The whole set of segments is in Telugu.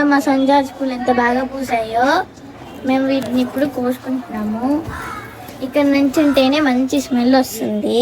కూడా మా సంజాజ్ పూలు ఎంత బాగా పూసాయో మేము వీటిని ఇప్పుడు కోసుకుంటున్నాము. ఇక్కడ నుంచి ఉంటేనే మంచి స్మెల్ వస్తుంది.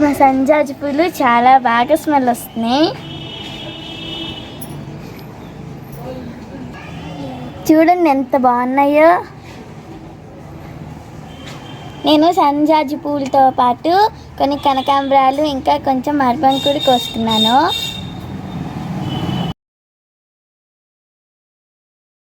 మా సంజాజి పూలు చాలా బాగా స్మెల్ వస్తున్నాయి. చూడండి ఎంత బాగున్నాయో. నేను సంజాజి పూలతో పాటు కొన్ని కనకాంబరాలు ఇంకా కొంచెం అర్బం కూడా కోసుకున్నాను.